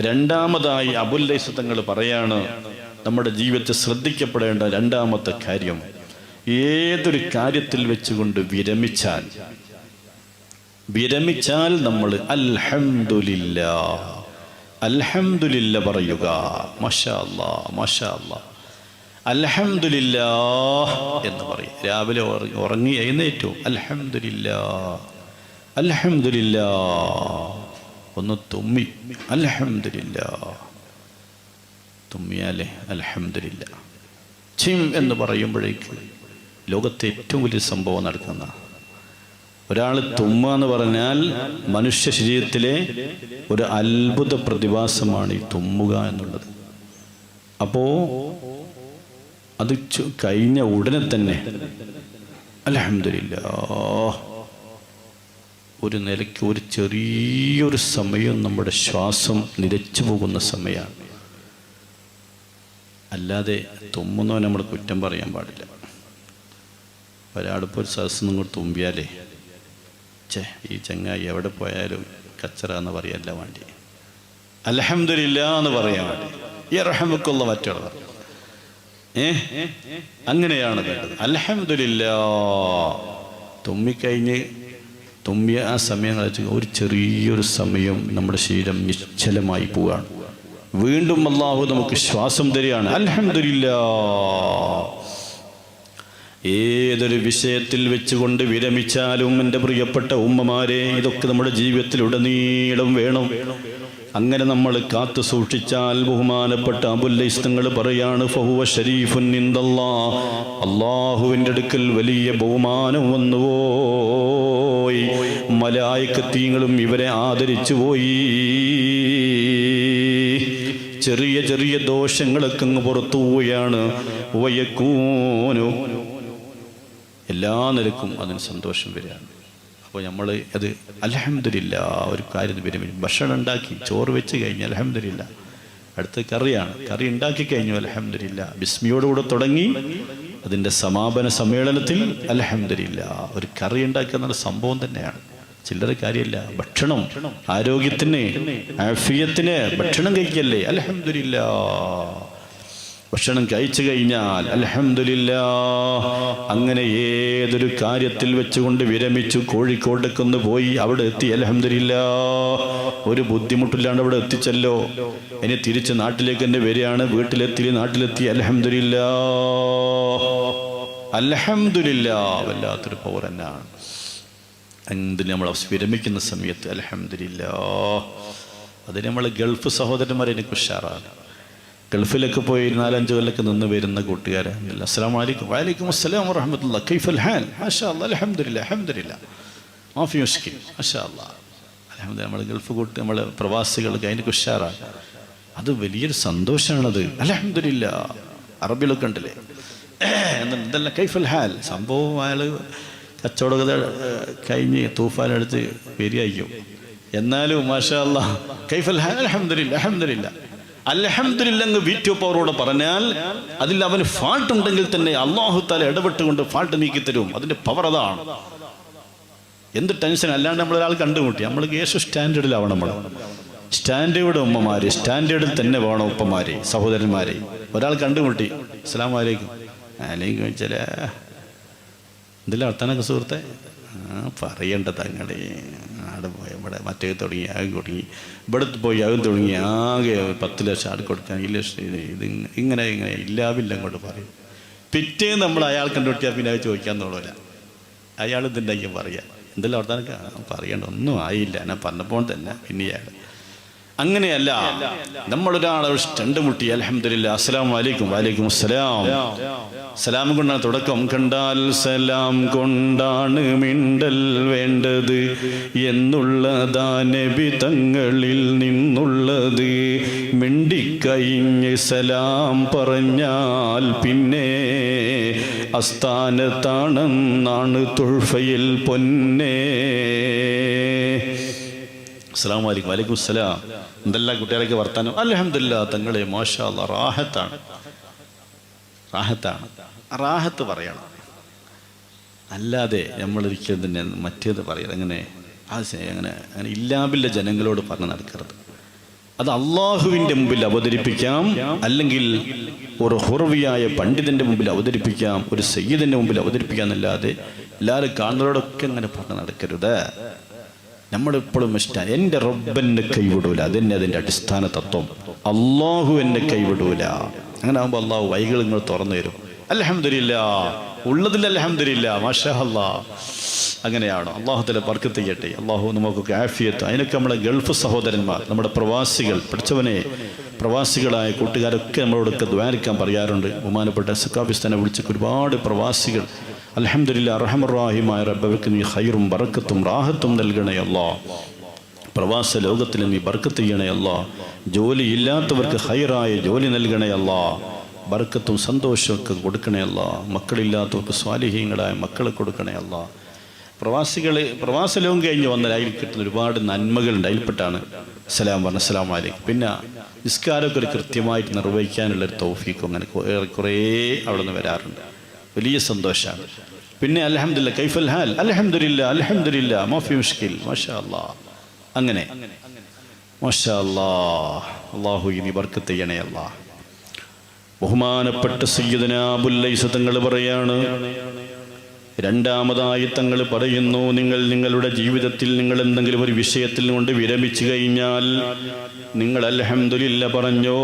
രണ്ടാമതായി അബുല്ലൈസ് തങ്ങൾ പറയാണ് നമ്മുടെ ജീവിതത്തിൽ ശ്രദ്ധിക്കപ്പെടേണ്ട രണ്ടാമത്തെ കാര്യം ഏതൊരു കാര്യത്തിൽ വെച്ചുകൊണ്ട് വിരമിച്ചാൽ? വിരമിച്ചാൽ നമ്മൾ അൽഹംദുലില്ല അൽഹംദുലില്ല പറയുക മഷാല്ല മഷാല്ല അൽഹംദുലില്ലാ എന്ന് പറയും. രാവിലെ ഉറങ്ങി എഴുന്നേറ്റു. അൽഹംദുലില്ലാ അൽഹംദുലില്ലാ ഒന്ന് തുമ്മി. അലഹമില്ല തുമ്മിയാലേ അലഹമില്ല ചിം എന്ന് പറയുമ്പോഴേക്ക് ലോകത്തെ ഏറ്റവും വലിയ സംഭവം നടക്കുന്ന ഒരാൾ തുമ്മ എന്ന് പറഞ്ഞാൽ മനുഷ്യ ശരീരത്തിലെ ഒരു അത്ഭുത പ്രതിഭാസമാണ് ഈ തുമ്മുക എന്നുള്ളത്. അപ്പോ അത് കഴിഞ്ഞ ഉടനെ തന്നെ അലഹമില്ല ഒരു നിലയ്ക്ക് ഒരു ചെറിയൊരു സമയം നമ്മുടെ ശ്വാസം നിലച്ചു പോകുന്ന സമയമാണ്. അല്ലാതെ തുമ്മുന്നവൻ നമ്മൾ കുറ്റം പറയാൻ പാടില്ല. ഒരാളിപ്പോൾ ഒരു സദസ്സ് നിങ്ങൾ തുമ്പിയാലേ ചേ ഈ ചങ്ങായി എവിടെ പോയാലും കച്ചറ എന്ന് പറയല്ല വേണ്ടി. അലഹമില്ല എന്ന് പറയാൻ വേണ്ടി. ഈ റഹമക്കുള്ള മറ്റുള്ളവർ. ഏ? അങ്ങനെയാണ് വേണ്ടത്. അലഹമില്ല തുമ്മിക്കഴിഞ്ഞ് തുമ്മിയ ആ സമയം കളിച്ച് ഒരു ചെറിയൊരു സമയം നമ്മുടെ ശരീരം നിശ്ചലമായി പോവുകയാണ്. വീണ്ടും അള്ളാഹു നമുക്ക് ശ്വാസം തരികയാണ്. അലഹമില്ല ഏതൊരു വിഷയത്തിൽ വെച്ചുകൊണ്ട് വിരമിച്ചാലും എന്റെ പ്രിയപ്പെട്ട ഉമ്മമാരെ ഇതൊക്കെ നമ്മുടെ ജീവിതത്തിൽ ഉടനീളം വേണം. അങ്ങനെ നമ്മൾ കാത്തു സൂക്ഷിച്ചാൽ ബഹുമാനപ്പെട്ട അബുല്ലൈസ്തങ്ങൾ പറയാണ് ഫഹുവ ഷരീഫുൻ ഇന്ദല്ലാ അള്ളാഹുവിന്റെ അടുക്കൽ വലിയ ബഹുമാനം വന്നുപോയി. മലായക്കത്തീങ്ങളും ഇവരെ ആദരിച്ചു പോയി. ചെറിയ ചെറിയ ദോഷങ്ങളൊക്കെ അങ്ങ് പുറത്തു പോവുകയാണ്. വയക്കൂനു. എല്ലാ നിരക്കും അതിന് സന്തോഷം വരികയാണ്. അപ്പോൾ നമ്മൾ അത് അലഹമ്മദില്ല ഒരു കാര്യം പിന്നെ ഭക്ഷണം ഉണ്ടാക്കി ചോറ് വെച്ച് കഴിഞ്ഞ് അലഹമ്മദില്ല അടുത്ത കറിയാണ്. കറി ഉണ്ടാക്കി കഴിഞ്ഞു അലഹമ്മദില്ല ബിസ്മിയോടുകൂടെ തുടങ്ങി അതിന്റെ സമാപന സമ്മേളനത്തിൽ അലഹമ്മദില്ല ഒരു കറി ഉണ്ടാക്കുക എന്നുള്ള സംഭവം തന്നെയാണ്. ചില്ലറ കാര്യമില്ല ഭക്ഷണം. ആരോഗ്യത്തിന് ആഫിയത്തിന് ഭക്ഷണം കഴിക്കല്ലേ? അലഹമില്ല ഭക്ഷണം കഴിച്ചു കഴിഞ്ഞാൽ അലഹമില്ല അങ്ങനെ ഏതൊരു കാര്യത്തിൽ വെച്ചുകൊണ്ട് വിരമിച്ചു കോഴിക്കോട്ടേക്കൊന്ന് പോയി അവിടെ എത്തി അലഹമില്ല ഒരു ബുദ്ധിമുട്ടില്ലാണ്ട് അവിടെ എത്തിച്ചല്ലോ. ഇനി തിരിച്ച് നാട്ടിലേക്ക് തന്നെ വരികയാണ്. വീട്ടിലെത്തി നാട്ടിലെത്തി അലഹമില്ല അലഹമില്ല വല്ലാത്തൊരു പൗരനാണ് എന്തിന് നമ്മൾ വിരമിക്കുന്ന സമയത്ത് അലഹമില്ല അത് നമ്മൾ ഗൾഫ് സഹോദരന്മാരെ എനിക്ക് ഉഷാറാണ്. ഗൾഫിലൊക്കെ പോയി നാലഞ്ച് കൊല്ലൊക്കെ നിന്ന് വരുന്ന കൂട്ടുകാരെ. അസ്സാം വലൈക്കും വലൈക്കും അസ്സലാം വറഹമത്തുള്ള കൈഫൽ ഹാൻ മാഷാ അലഹമില്ല അലഹമില്ല മാഫി മുഷ്കിൽ മാഷാ അല്ലാ അലഹമ്മദ് നമ്മൾ ഗൾഫ് കൂട്ടി നമ്മൾ പ്രവാസികൾക്ക് അതിനൊക്കെ ഉഷാറാണ്. അത് വലിയൊരു സന്തോഷമാണത് അലഹമില്ല അറബിലൊക്കെ ഉണ്ടല്ലേ? എന്നിട്ട് ഇതെല്ലാം കൈഫൽ ഹാൽ. സംഭവം അയാൾ കച്ചവടകത കഴിഞ്ഞ് തൂഫാനെടുത്ത് വരികയും എന്നാലും മാഷാ അല്ലാ കൈഫൽ ഹാൽ. അലഹമില്ല അലഹമില്ല അലഹമില്ല അങ്ങ് വീറ്റോ പവറോട് പറഞ്ഞാൽ അതിൽ അവന് ഫാൾട്ട് ഉണ്ടെങ്കിൽ തന്നെ അള്ളാഹു താല ഇടപെട്ടുകൊണ്ട് ഫാൾട്ട് നീക്കി തരും. അതിന്റെ പവർ അതാണ്. എന്ത് ടെൻഷൻ അല്ലാണ്ട് നമ്മൾ ഒരാൾ കണ്ടുമുട്ടി. നമ്മൾ യേശു സ്റ്റാൻഡേർഡിലാവണം നമ്മൾ. സ്റ്റാൻഡേർഡ് ഉമ്മമാര് സ്റ്റാൻഡേർഡിൽ തന്നെ വേണം ഉപ്പമാര് സഹോദരന്മാരെ. ഒരാൾ കണ്ടുമുട്ടി. അസ്സാം വലൈക്കും അല്ലെങ്കിൽ ചില എന്തെല്ലാം അർത്ഥാനൊക്കെ സുഹൃത്തെ? ആ പറയണ്ട തങ്ങളെ. ആടെ പോയി ഇവിടെ മറ്റേ തുടങ്ങി ആകെ തുടങ്ങി. ഇവിടെ പോയി ആകെ തുടങ്ങി. ആകെ പത്ത് ലക്ഷം ആട് കൊടുക്കാൻ. ഈ ലക്ഷം ഇത് ഇത് ഇങ്ങനെ ഇങ്ങനെ ഇല്ലാവില്ല അങ്ങോട്ട് പറയും. പിറ്റേ നമ്മൾ അയാൾ കണ്ടുപിടിച്ചാൽ പിന്നെ അത് ചോദിക്കാൻ തോന്നില്ല അയാൾ ഇതുണ്ടെങ്കിൽ പറയാം. എന്തെല്ലാം അവിടുത്തെ പറയണ്ട. ഒന്നും ആയില്ല. ഞാൻ പറഞ്ഞപ്പോൾ തന്നെ പിന്നെ ഇയാൾ അങ്ങനെയല്ല. നമ്മളൊരാളെ രണ്ടു മുട്ടി. അലഹമില്ല അസ്സലാം വലൈക്കും വലൈക്കും അസ്സലാം. സലാം കൊണ്ടാണ് തുടക്കം. കണ്ടാൽ സലാം കൊണ്ടാണ് മിണ്ടൽ വേണ്ടത്. എന്നുള്ളതാ നബി തങ്ങളിൽ നിന്നുള്ളത്. മിണ്ടിക്കഴിഞ്ഞ് സലാം പറഞ്ഞാൽ പിന്നെ അസ്ഥാനത്താണെന്നാണ് തുൾഫയിൽ പൊന്നേ. അസ്സാം വലൈക്കും വലൈക്കും അസ്സലാം. എന്തെല്ലാം കുട്ടികളൊക്കെ വർത്താനം? അലഹമില്ല തങ്ങളെ മാഷാ അല്ലാ, റാഹത്താണ്. റാഹത്താണ്. റാഹത്ത് പറയണം. അല്ലാതെ നമ്മളൊരിക്കലും തന്നെ മറ്റേത് പറയരുത്. അങ്ങനെ ശ- അങ്ങനെ അങ്ങനെ ഇല്ലാബില്ല ജനങ്ങളോട് പറഞ്ഞ് നടക്കരുത്. അത് അള്ളാഹുവിന്റെ മുമ്പിൽ അവതരിപ്പിക്കാം. അല്ലെങ്കിൽ ഒരു ഹുറവിയായ പണ്ഡിതന്റെ മുമ്പിൽ അവതരിപ്പിക്കാം. ഒരു സയ്യിദിന്റെ മുമ്പിൽ അവതരിപ്പിക്കാം എന്നല്ലാതെ എല്ലാവരും കാണുന്നവരോടൊക്കെ അങ്ങനെ പറഞ്ഞ് നടക്കരുത്. നമ്മളെപ്പോഴും ഇഷ്ടം എന്റെ റബ്ബെന്നെ കൈവിടൂല അതന്നെ അതിന്റെ അടിസ്ഥാന തത്വം. അള്ളാഹു എന്നെ കൈവിടൂല. അങ്ങനെ ആകുമ്പോൾ അള്ളാഹു വൈകൾ നിങ്ങൾ തുറന്നു തരും. അലഹമില്ല ഉള്ളതിൽ അലഹമില്ല മാഷാ അല്ലാ അങ്ങനെയാണ്? അള്ളാഹുത്തിലെ ബർക്കത്ത് ചെയ്യട്ടെ അള്ളാഹു നമുക്കൊക്കെ ആഫിയത്ത് അതിനൊക്കെ നമ്മുടെ ഗൾഫ് സഹോദരന്മാർ നമ്മുടെ പ്രവാസികൾ പഠിച്ചവനെ പ്രവാസികളായ കൂട്ടുകാരൊക്കെ നമ്മളോടൊക്കെ ദ്വാരിക്കാൻ പറയാറുണ്ട്. ബഹുമാനപ്പെട്ട സക്കാഫിസ്ഥാനെ വിളിച്ചൊക്കെ ഒരുപാട് പ്രവാസികൾ അലഹമില്ല റഹമറാഹിമായ റബ്ബവയ്ക്ക് നീ ഹൈറും ബറക്കത്തും റാഹത്തും നൽകണേ അല്ലാ. പ്രവാസ ലോകത്തിൽ നീ ബർക്കത്ത് ചെയ്യണേ അല്ലാ. ജോലി ഇല്ലാത്തവർക്ക് ഹൈറായ ജോലി നൽകണേ അല്ലാ. ബർക്കത്തും സന്തോഷമൊക്കെ കൊടുക്കണേ അല്ലാ. മക്കളില്ലാത്തവർക്ക് സ്വാലിഹീങ്ങളായ മക്കളെ കൊടുക്കണേ അല്ലാ. പ്രവാസികൾ പ്രവാസ ലോകം കഴിഞ്ഞ് വന്നാൽ അതിൽ കിട്ടുന്ന ഒരുപാട് നന്മകളുണ്ട്. അതിൽപ്പെട്ടാണ് സലാം പറഞ്ഞ സലാം അലൈക്കും. പിന്നെ നിസ്കാരമൊക്കെ ഒരു കൃത്യമായിട്ട് നിർവഹിക്കാനുള്ളൊരു തൗഫീക്കും അങ്ങനെ കുറേ അവിടെ നിന്ന് വരാറുണ്ട്. വലിയ സന്തോഷമാണ് പിന്നെ അലഹമില്ല കൈഫൽ ഹാൽ? അലഹമില്ല അലഹമില്ല മോഫി മുഷ്കിൽ മാഷാ അങ്ങനെ. മാഷാ അള്ളാഹു ഇനി ബർക്കത്ത് ചെയ്യണേ അല്ലാ. ബഹുമാനപ്പെട്ട സയ്യിദന തങ്ങൾ പറയാണ് രണ്ടാമതായി തങ്ങൾ പറയുന്നു നിങ്ങൾ നിങ്ങളുടെ ജീവിതത്തിൽ നിങ്ങൾ എന്തെങ്കിലും ഒരു വിഷയത്തിൽ കൊണ്ട് വിരമിച്ചു കഴിഞ്ഞാൽ നിങ്ങൾ അലഹമില്ല പറഞ്ഞോ.